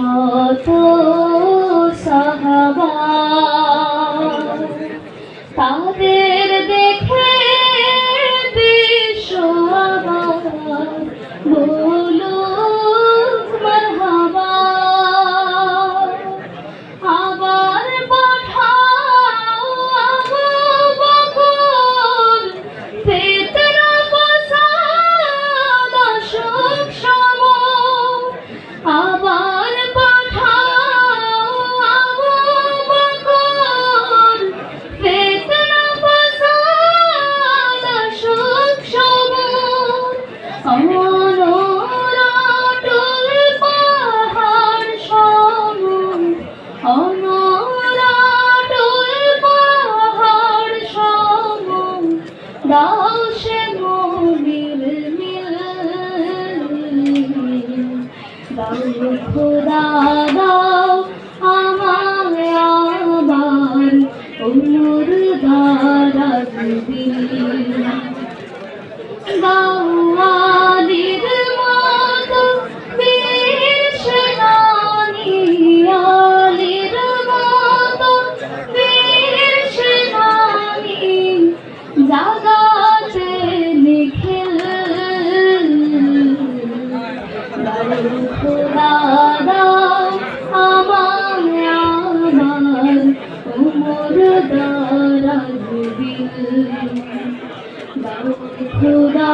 শত সাহাবা। তাদের দেখে বিশ্ব খোদা দাও আমার আবার অনুর দ্বারা দিল দাও খোদা